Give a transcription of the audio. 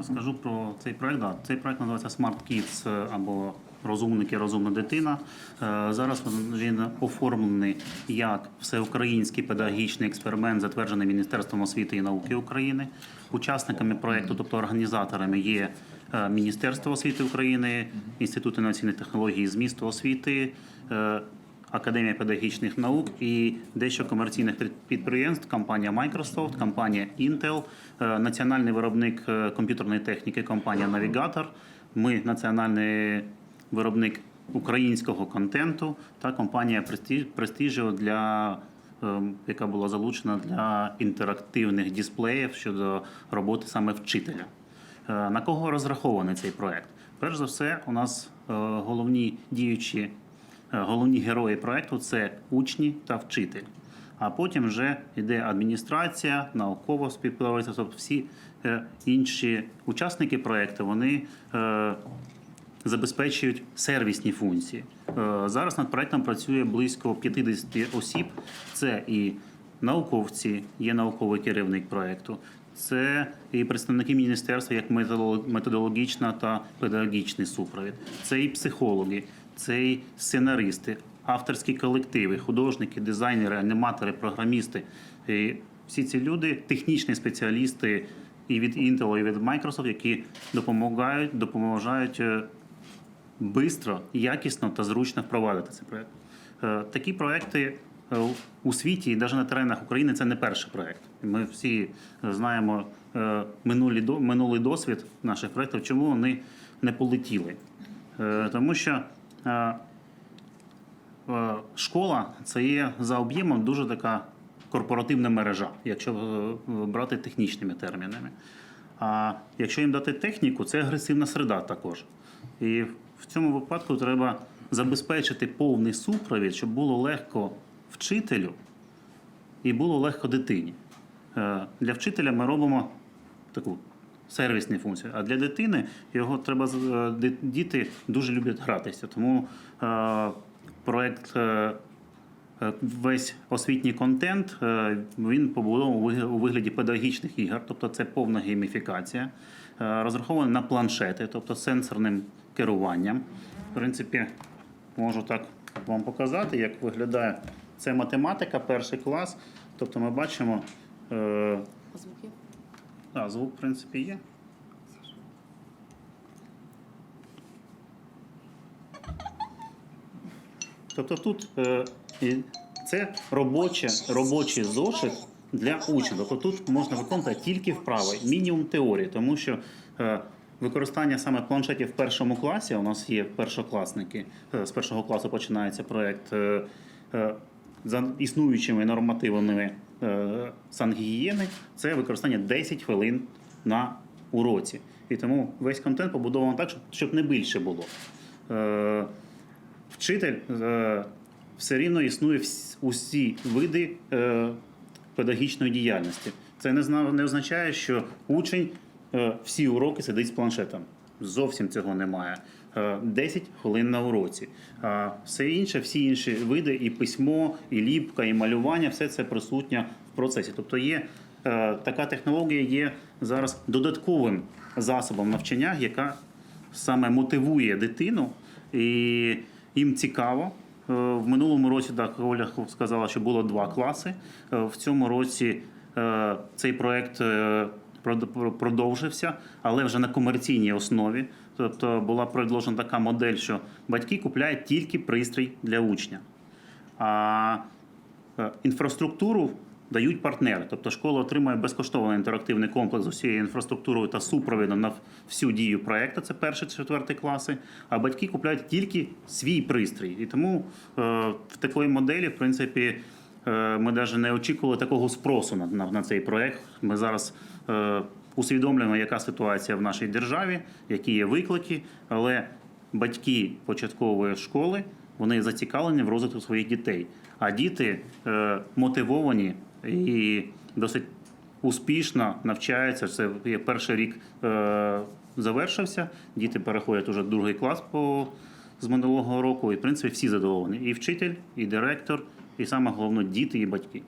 Е, Скажу про цей проект. Да. Цей проект називається Smart Kids е, або Розумники, розумна дитина. Е, Зараз він- оформлений як всеукраїнський педагогічний експеримент, затверджений Міністерством освіти і науки України. Учасниками проекту, тобто організаторами, є е, Міністерство освіти України, Інститут інноваційних технологій і змісту освіти. Академія педагогічних наук і дещо комерційних підприємств, компанія Microsoft, компанія Intel, е, національний виробник е, комп'ютерної техніки, компанія Навігатор. Ми національний виробник українського контенту та компанія Prestigio для е, яка була залучена для інтерактивних дисплеїв щодо роботи саме вчителя. На кого розрахований цей проект? Перш за все, у нас головні діючі, головні герої проекту це учні та вчитель. А потім вже йде адміністрація, наукова співпраця, тобто всі е, інші учасники проекту вони е, забезпечують сервісні функції. Е, Зараз над проектом працює близько 50 осіб. Це і науковці, є науковий керівник проекту, це і представники міністерства як методоло- методологічна та педагогічний супровід, це і психологи, це і сценаристи, авторські колективи, художники, дизайнери, аніматори, програмісти. І всі ці люди технічні спеціалісти і від Intel, і від Microsoft, які допомагають, допоможають е, бистро, якісно та зручно впровадити цей проект. Е, Такі проекти е, у світі і навіть на теренах України це не перший проект. Ми всі е, знаємо е, минулий досвід наших проєктів, чому вони не полетіли. Е, Тому що е, е, школа це є за об'ємом дуже така корпоративна мережа, якщо е, брати технічними термінами. А якщо їм дати техніку, це агресивна середа також. І в цьому випадку треба забезпечити повний супровід, щоб було легко вчителю і було легко дитині. Е, Для вчителя ми робимо таку сервісну функцію, а для дитини його треба е, діти дуже люблять гратися. Тому е, проект. е, Весь освітній контент він побудований у вигляді- педагогічних ігор, тобто це повна гейміфікація, розрахований на планшети, тобто сенсорним керуванням. В принципі, можу так вам показати, як виглядає це математика, перший клас. Тобто ми бачимо, е. А, звук, в принципі, є. Тобто тут е, це робоче, робочий зошит для учня. Тобто тут можна виконувати тільки вправи, мінімум теорії, тому що е, використання саме планшетів в першому класі, у нас є першокласники, е, з першого класу починається проєкт. е, е, за існуючими нормативами сангігієни, це використання 10 хвилин на уроці. І тому весь контент побудований так, щоб, не більше було. Е, вчитель е, все рівно існує усі види е, педагогічної діяльності. Це не, означає, що учень е, всі уроки сидить з планшетом. Зовсім цього немає. Е, 10 хвилин на уроці. А все інше, всі інші види, і письмо, і ліпка, і малювання, все це присутнє в процесі. Тобто є е, така технологія є зараз додатковим засобом навчання, яка саме мотивує дитину, і їм цікаво. Е, В минулому році так Оля сказала, що було два класи. Е, В цьому році е, цей проект е, продовжився, але вже на комерційній основі. Тобто була предложена така модель, що батьки купляють тільки пристрій для учня. А е, інфраструктуру дають партнери. Тобто школа отримує безкоштовний інтерактивний комплекс з усією інфраструктурою та супровідом на всю дію проєкту. Це перші четверті класи. А батьки купляють тільки свій пристрій. І тому е, в такої моделі, в принципі, ми навіть не очікували такого спросу на, на, на цей проєкт. Ми зараз е, усвідомлюємо, яка ситуація в нашій державі, які є виклики, але батьки початкової школи вони зацікавлені в розвитку своїх дітей. А діти е, мотивовані і досить успішно навчаються. Це перший рік е, завершився. Діти переходять уже другий клас по, з минулого року. І в принципі всі задоволені. І вчитель, і директор, і саме головне діти і батьки.